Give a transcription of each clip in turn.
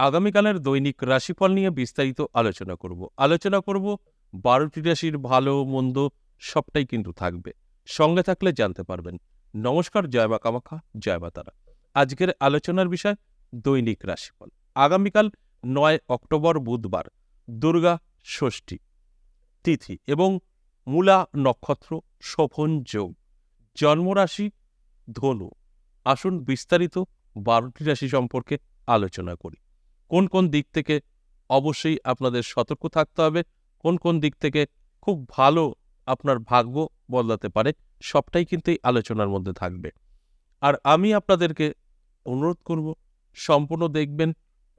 আগামীকালের দৈনিক রাশিফল নিয়ে বিস্তারিত আলোচনা করব। আলোচনা করব, বারোটি রাশির ভালো, মন্দ, সবটাই কিন্তু থাকবে। সঙ্গে থাকলে জানতে পারবেন। নমস্কার, জয় মা কামাখ্যা, জয় মা তারা। আজকের আলোচনার বিষয়, দৈনিক রাশিফল। আগামীকাল নয় অক্টোবর বুধবার, দুর্গা ষষ্ঠী তিথি এবং মূলা নক্ষত্র শোভন যোগ। জন্মরাশি ধনু। আসুন বিস্তারিত বারোটি রাশি সম্পর্কে আলোচনা করি। কোন কোন দিক থেকে অবশ্যই আপনাদের সতর্ক থাকতে হবে, কোন কোন দিক থেকে খুব ভালো আপনার ভাগ্য বদলাতে পারে, সবটাই কিন্তু এই আলোচনার মধ্যে থাকবে। আর আমি আপনাদেরকে অনুরোধ করব, সম্পূর্ণ দেখবেন,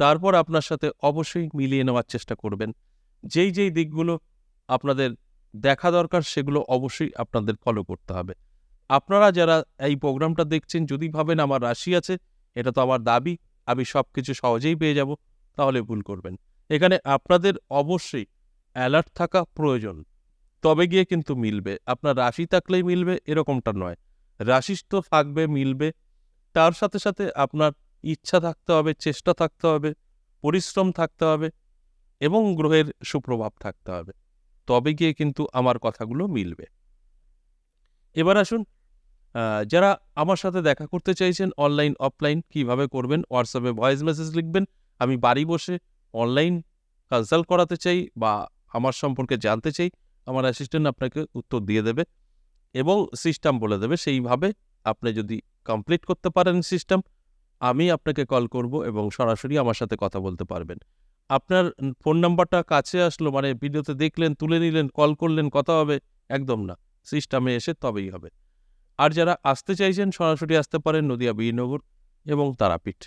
তারপর আপনার সাথে অবশ্যই মিলিয়ে নেওয়ার চেষ্টা করবেন। যেই যেই দিকগুলো আপনাদের দেখা দরকার, সেগুলো অবশ্যই আপনাদের ফলো করতে হবে। আপনারা যারা এই প্রোগ্রামটা দেখছেন, যদি ভাবেন আমার রাশি আছে, এটা তো আমার দাবি আমি সব কিছু সহজেই পেয়ে যাব, তাহলে ভুল করবেন। এখানে আপনাদের অবশ্যই অ্যালার্ট থাকা প্রয়োজন। তবে গিয়ে কিন্তু মিলবে। আপনার রাশি থাকলেই মিলবে, এরকমটা নয়। রাশি তো থাকবে, মিলবে। তার সাথে সাথে আপনার ইচ্ছা থাকতে হবে, চেষ্টা থাকতে হবে, পরিশ্রম থাকতে হবে এবং গ্রহের সুপ্রভাব থাকতে হবে। তবে গিয়ে কিন্তু আমার কথাগুলো মিলবে। এবার আসুন যারা আমার সাথে দেখা করতে চাইছেন অনলাইন অফলাইন কীভাবে করবেন হোয়াটসঅ্যাপে ভয়েস মেসেজ লিখবেন, আমি বাড়ি বসে অনলাইন কনসাল্ট করাতে চাই বা আমার সম্পর্কে জানতে চাই, আমার অ্যাসিস্ট্যান্ট আপনাকে উত্তর দিয়ে দেবে এবং সিস্টেম বলে দেবে। সেইভাবে আপনি যদি কমপ্লিট করতে পারেন সিস্টেম আমি আপনাকে কল করব এবং সরাসরি আমার সাথে কথা বলতে পারবেন। আপনার ফোন নাম্বারটা কাছে আসলো মানে ভিডিওতে দেখলেন, তুলে নিলেন কল করলেন, কথা হবে, একদম না। সিস্টেমে এসে তবেই হবে। আর যারা আসতে চাইছেন, সরাসরি আসতে পারেন নদিয়া বীরনগর এবং তারাপীঠ।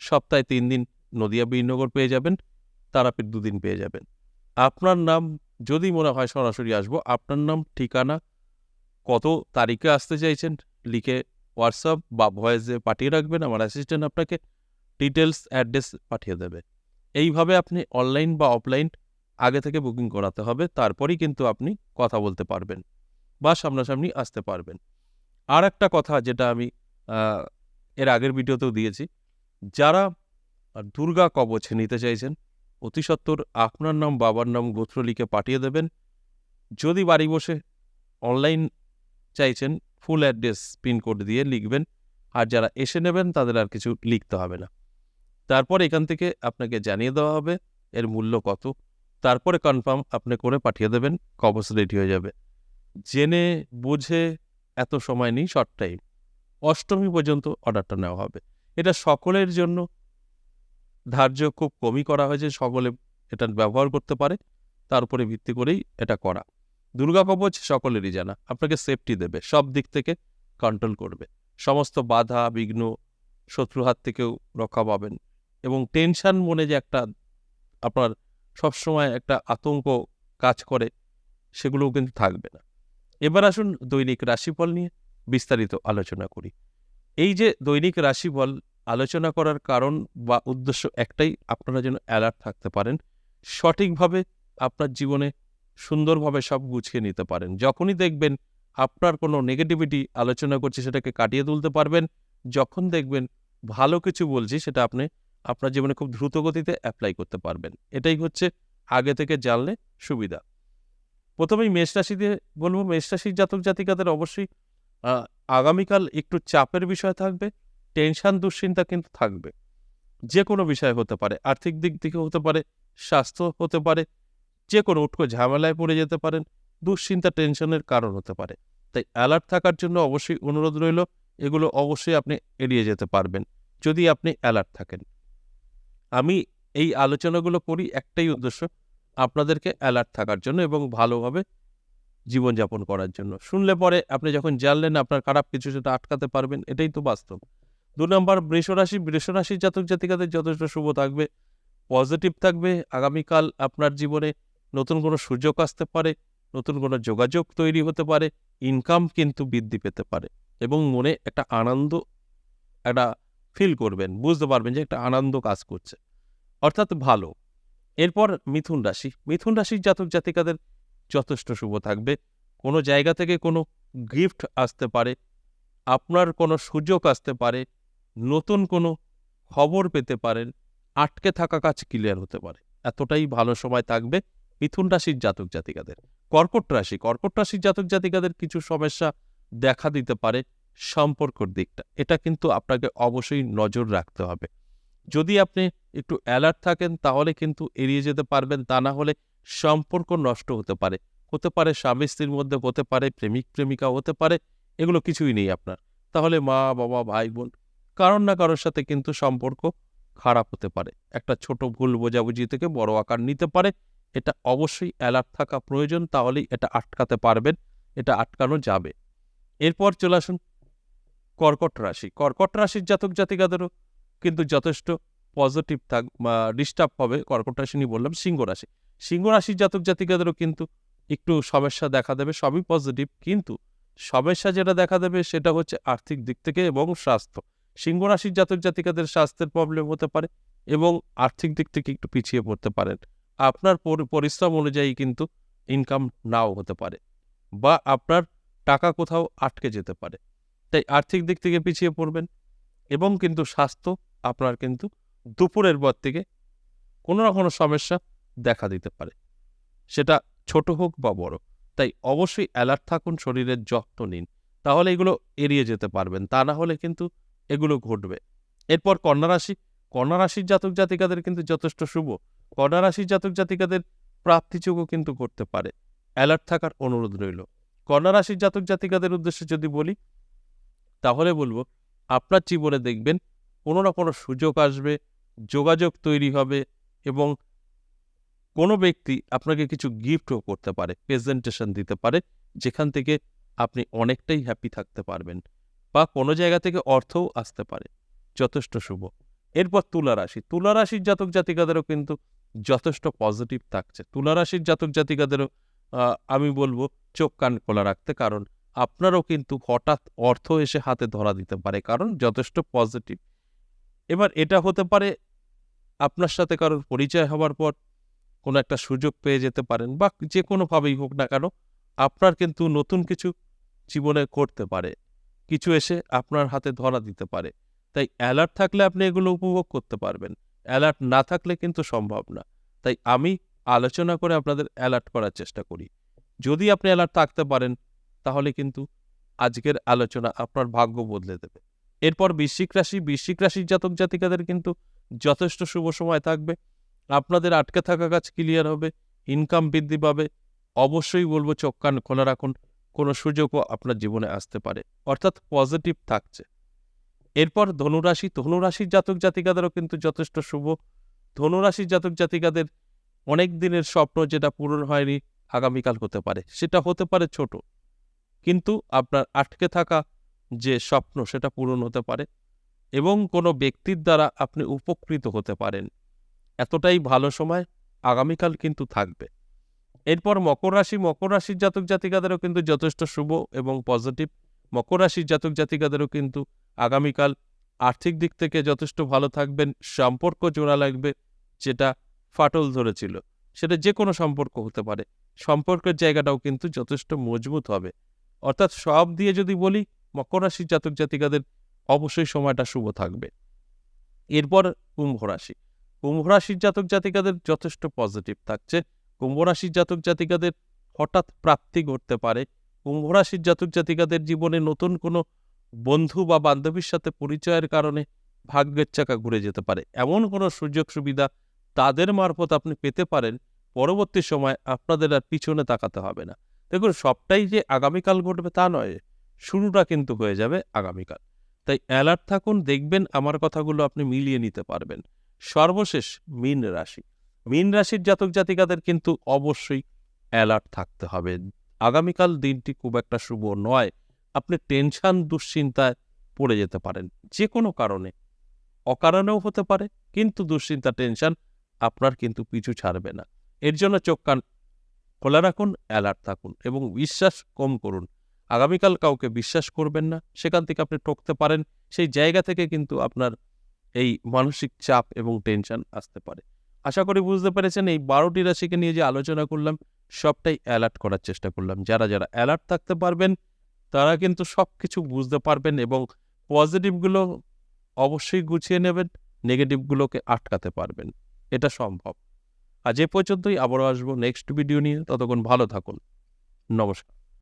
সপ্তাহে তিন দিন নদিয়া বীরনগর পেয়ে যাবেন, তারাপীঠ দুদিন পেয়ে যাবেন। আপনার নাম যদি মনে হয় সরাসরি আসব, আপনার নাম, ঠিকানা, কত তারিখে আসতে চাইছেন, লিখে হোয়াটসঅ্যাপ বা ভয়েসে পাঠিয়ে রাখবেন, আমার অ্যাসিস্ট্যান্ট আপনাকে ডিটেলস অ্যাড্রেস পাঠিয়ে দেবে। এইভাবে আপনি অনলাইন বা অফলাইন আগে থেকে বুকিং করাতে হবে, তারপরেই কিন্তু আপনি কথা বলতে পারবেন বা সামনাসামনি আসতে পারবেন। আর একটা কথা যেটা আমি এর আগের ভিডিওতেও দিয়েছি। যারা দুর্গা কবচ নিতে চাইছেন, অতি আপনার নাম, বাবার নাম, গোত্র লিখে পাঠিয়ে দেবেন। যদি বাড়ি বসে অনলাইন চাইছেন, ফুল অ্যাড্রেস পিনকোড দিয়ে লিখবেন। আর যারা এসে নেবেন, তাদের আর কিছু লিখতে হবে না। তারপর এখান থেকে আপনাকে জানিয়ে দেওয়া হবে, এর মূল্য কত। তারপরে কনফার্ম আপনি করে পাঠিয়ে দেবেন, কবচ রেডি হয়ে যাবে। জেনে, বুঝে এত সময় নেই শর্ট টাইম অষ্টমী পর্যন্ত অর্ডারটা নেওয়া হবে। এটা সকলের জন্য। ধার্য খুব কমই করা হয়েছে, সকলে এটা ব্যবহার করতে পারে। তার উপরে ভিত্তি করেই এটা করা। দুর্গা কবচ সকলেরই জানা। আপনাকে সেফটি দেবে, সব দিক থেকে কন্ট্রোল করবে। সমস্ত বাধা, বিঘ্ন শত্রু হাত থেকেও রক্ষা পাবেন। এবং টেনশন মনে যে একটা আপনার সবসময় একটা আতঙ্ক কাজ করে, সেগুলোও কিন্তু থাকবে না। এবার আসুন দৈনিক রাশিফল নিয়ে বিস্তারিত আলোচনা করি। এই যে দৈনিক রাশিফল আলোচনা করার কারণ বা উদ্দেশ্য একটাই, আপনারা যেন অ্যালার্ট থাকতে পারেন, সঠিকভাবে আপনার জীবনে সুন্দরভাবে সব গুছিয়ে নিতে পারেন। যখনই দেখবেন আপনার কোনো নেগেটিভিটি আলোচনা করছে, সেটাকে কাটিয়ে তুলতে পারবেন। যখন দেখবেন ভালো কিছু বলছি, সেটা আপনি আপনার জীবনে খুব দ্রুত গতিতে অ্যাপ্লাই করতে পারবেন। এটাই হচ্ছে আগে থেকে জানলে সুবিধা। প্রথমেই মেষ রাশি দিয়ে বলব মেষ রাশির জাতক জাতিকাদের অবশ্যই আগামীকাল একটু চাপের বিষয় থাকবে, টেনশন দুশ্চিন্তা কিন্তু থাকবে। যে কোনো বিষয় হতে পারে, আর্থিক দিক থেকে হতে পারে, স্বাস্থ্য হতে পারে যে কোনো উটকো ঝামেলায় পড়ে যেতে পারেন, দুশ্চিন্তা, টেনশনের কারণ হতে পারে। তাই অ্যালার্ট থাকার জন্য অবশ্যই অনুরোধ রইল, এগুলো অবশ্যই আপনি এড়িয়ে যেতে পারবেন, যদি আপনি অ্যালার্ট থাকেন। আমি এই আলোচনাগুলো করি একটাই উদ্দেশ্য আপনাদেরকে অ্যালার্ট থাকার জন্য এবং ভালোভাবে জীবনযাপন করার জন্য। শুনলে পরে আপনি যখন জানলেন আপনার খারাপ কিছু সেটা আটকাতে পারবেন, এটাই তো বাস্তব। দু নম্বর বৃষরাশি বৃষরাশির জাতক জাতিকাদের যথেষ্ট শুভ থাকবে পজিটিভ থাকবে। আগামীকাল আপনার জীবনে নতুন কোনো সুযোগ আসতে পারে, নতুন কোনো যোগাযোগ তৈরি হতে পারে ইনকাম কিন্তু বৃদ্ধি পেতে পারে এবং মনে একটা আনন্দ, একটা ফিল করবেন। বুঝতে পারবেন যে একটা আনন্দ কাজ করছে। অর্থাৎ ভালো। এরপর মিথুন রাশি। মিথুন রাশির জাতক জাতিকাদের যথেষ্ট শুভ থাকবে। কোনো জায়গা থেকে কোনো গিফট আসতে পারে, আপনার কোনো সুযোগ আসতে পারে, নতুন কোনো খবর পেতে পারেন, আটকে থাকা কাজ ক্লিয়ার হতে পারে। এতটাই ভালো সময় থাকবে মিথুন রাশির জাতক জাতিকাদের। কর্কট রাশি, কর্কট রাশির জাতক জাতিকাদের কিছু সমস্যা দেখা দিতে পারে সম্পর্কর দিকটা। এটা কিন্তু আপনাকে অবশ্যই নজর রাখতে হবে। যদি আপনি একটু অ্যালার্ট থাকেন, তাহলে কিন্তু এড়িয়ে যেতে পারবেন। তা না হলে সম্পর্ক নষ্ট হতে পারে। হতে পারে স্বামী স্ত্রীর মধ্যে, হতে পারে প্রেমিক, প্রেমিকা, হতে পারে এগুলো কিছুই নেই আপনার। তাহলে মা, বাবা, ভাই, বোন কারোর না কারোর সাথে কিন্তু সম্পর্ক খারাপ হতে পারে। একটা ছোট ভুল বোঝাবুঝি থেকে বড় আকার নিতে পারে। এটা অবশ্যই অ্যালার্ট থাকা প্রয়োজন, তাহলেই এটা আটকাতে পারবেন, এটা আটকানো যাবে। এরপর চলে আসুন কর্কট রাশি। কর্কট রাশির জাতক জাতিকাদেরও কিন্তু যথেষ্ট পজিটিভ থাক, বা ডিস্টার্ব হবে কর্কট রাশি নিয়ে বললাম সিংহ রাশি। সিংহ রাশির জাতক জাতিকাদেরও কিন্তু একটু সমস্যা দেখা দেবে, সবই পজিটিভ কিন্তু সমস্যা যেটা দেখা দেবে সেটা হচ্ছে আর্থিক দিক থেকে এবং স্বাস্থ্য। সিংহ রাশির জাতক জাতিকাদের স্বাস্থ্যের প্রবলেম হতে পারে এবং আর্থিক দিক থেকে একটু পিছিয়ে পড়তে পারেন। আপনার পরিশ্রম অনুযায়ী কিন্তু ইনকাম নাও হতে পারে বা আপনার টাকা কোথাও আটকে যেতে পারে। তাই আর্থিক দিক থেকে পিছিয়ে পড়বেন এবং কিন্তু স্বাস্থ্য আপনার কিন্তু দুপুরের পর থেকে কোনো না কোনো সমস্যা দেখা দিতে পারে। সেটা ছোট হোক বা বড়, তাই অবশ্যই অ্যালার্ট থাকুন, শরীরের যত্ন নিন। তাহলে এগুলো এড়িয়ে যেতে পারবেন, তা না হলে কিন্তু এগুলো ঘটবে। এরপর কন্যা রাশি, কন্যা রাশির জাতক জাতিকাদের কিন্তু যথেষ্ট শুভ। কন্যা রাশির জাতক জাতিকাদের প্রাপ্তিযোগও কিন্তু করতে পারে। অ্যালার্ট থাকার অনুরোধ রইল। কন্যা রাশির জাতক জাতিকাদের উদ্দেশ্যে যদি বলি, তাহলে বলব, আপনার জীবনে দেখবেন কোনো না কোনো সুযোগ আসবে, যোগাযোগ তৈরি হবে এবং কোনো ব্যক্তি আপনাকে কিছু গিফটও করতে পারে প্রেজেন্টেশন দিতে পারে, যেখান থেকে আপনি অনেকটাই হ্যাপি থাকতে পারবেন বা কোনো জায়গা থেকে অর্থও আসতে পারে। যথেষ্ট শুভ। এরপর তুলা রাশি। তুলা রাশির জাতক জাতিকাদেরও কিন্তু যথেষ্ট পজিটিভ থাকছে। তুলা রাশির জাতক জাতিকাদেরও আমি বলব চোখ কান খোলা রাখতে, কারণ আপনারও কিন্তু হঠাৎ অর্থ এসে হাতে ধরা দিতে পারে। কারণ যথেষ্ট পজিটিভ এবার এটা হতে পারে আপনার সাথে কারোর পরিচয় হওয়ার পর কোনো একটা সুযোগ পেয়ে যেতে পারেন বা যে কোনোভাবেই হোক না কেন, আপনার কিন্তু নতুন কিছু জীবনে করতে পারে। কিছু এসে আপনার হাতে ধরা দিতে পারে। তাই অ্যালার্ট থাকলে আপনি এগুলো উপভোগ করতে পারবেন। অ্যালার্ট না থাকলে কিন্তু সম্ভব না। তাই আমি আলোচনা করে আপনাদের অ্যালার্ট করার চেষ্টা করি। যদি আপনি অ্যালার্ট থাকতে পারেন, তাহলে কিন্তু আজকের আলোচনা আপনার ভাগ্য বদলে দেবে। এরপর বৃশ্চিক রাশি, বৃশ্চিক রাশির জাতক জাতিকাদের কিন্তু যথেষ্ট শুভ সময় থাকবে। আপনাদের আটকে থাকা কাজ ক্লিয়ার হবে ইনকাম বৃদ্ধি পাবে। অবশ্যই বলব চোখ কান খোলা রাখুন, কোনো সুযোগও আপনার জীবনে আসতে পারে। অর্থাৎ পজিটিভ থাকছে। এরপর ধনুরাশি, ধনুরাশির জাতক জাতিকাদেরও কিন্তু যথেষ্ট শুভ। ধনুরাশির জাতক জাতিকাদের অনেক দিনের স্বপ্ন যেটা পূরণ হয়নি, আগামীকাল হতে পারে। সেটা হতে পারে ছোট। কিন্তু আপনার আটকে থাকা যে স্বপ্ন সেটা পূরণ হতে পারে এবং কোনো ব্যক্তির দ্বারা আপনি উপকৃত হতে পারেন। এতটাই ভালো সময় আগামীকাল কিন্তু থাকবে। এরপর মকর রাশি, মকর রাশির জাতক জাতিকাদেরও কিন্তু যথেষ্ট শুভ এবং পজিটিভ মকর রাশির জাতক জাতিকাদেরও কিন্তু আগামীকাল আর্থিক দিক থেকে যথেষ্ট ভালো থাকবেন, সম্পর্ক জোড়া লাগবে, যেটা ফাটল ধরেছিল। সেটা যে কোনো সম্পর্ক হতে পারে। সম্পর্কের জায়গাটাও কিন্তু যথেষ্ট মজবুত হবে। অর্থাৎ সব দিয়ে যদি বলি মকর রাশির জাতক জাতিকাদের অবশ্যই সময়টা শুভ থাকবে। এরপর কুম্ভ রাশি। কুম্ভ রাশির জাতক জাতিকাদের যথেষ্ট পজিটিভ থাকছে। কুম্ভ রাশির জাতক জাতিকাদের হঠাৎ প্রাপ্তি ঘটতে পারে। কুম্ভ রাশির জাতক জাতিকাদের জীবনে নতুন কোনো বন্ধু বা বান্ধবীর সাথে পরিচয়ের কারণে ভাগ্যের চাকা ঘুরে যেতে পারে। এমন কোনো সুযোগ সুবিধা তাদের মারফত আপনি পেতে পারেন। পরবর্তী সময় আপনাদের আর পিছনে তাকাতে হবে না। দেখুন, সবটাই যে আগামীকাল ঘটবে তা নয়। শুরুটা কিন্তু হয়ে যাবে আগামীকাল। তাই অ্যালার্ট থাকুন, দেখবেন আমার কথাগুলো আপনি মিলিয়ে নিতে পারবেন। সর্বশেষ মীন রাশি। মীন রাশির জাতক জাতিকাদের কিন্তু অবশ্যই অ্যালার্ট থাকতে হবে। আগামীকাল দিনটি খুব একটা শুভ নয়। আপনি টেনশন দুশ্চিন্তায় পড়ে যেতে পারেন। যে কোনো কারণে। অকারণেও হতে পারে, কিন্তু দুশ্চিন্তা টেনশন আপনার কিন্তু পিছু ছাড়বে না। এর জন্য চোখ, কান খোলা রাখুন অ্যালার্ট থাকুন এবং বিশ্বাস কম করুন। আগামীকাল কাউকে বিশ্বাস করবেন না, সেখান থেকে আপনি ঠকতে পারেন, সেই জায়গা থেকে কিন্তু আপনার এই মানসিক চাপ এবং টেনশন আসতে পারে। আশা করি বুঝতে পেরেছেন, এই বারোটি রাশিকে নিয়ে যে আলোচনা করলাম, সবটাই অ্যালার্ট করার চেষ্টা করলাম। যারা যারা অ্যালার্ট থাকতে পারবেন, তারা কিন্তু সব কিছু বুঝতে পারবেন এবং পজিটিভগুলো অবশ্যই গুছিয়ে নেবেন নেগেটিভগুলোকে আটকাতে পারবেন। এটা সম্ভব। আজ এ পর্যন্তই, আবারও আসব নেক্সট ভিডিও নিয়ে। ততক্ষণ ভালো থাকুন। নমস্কার।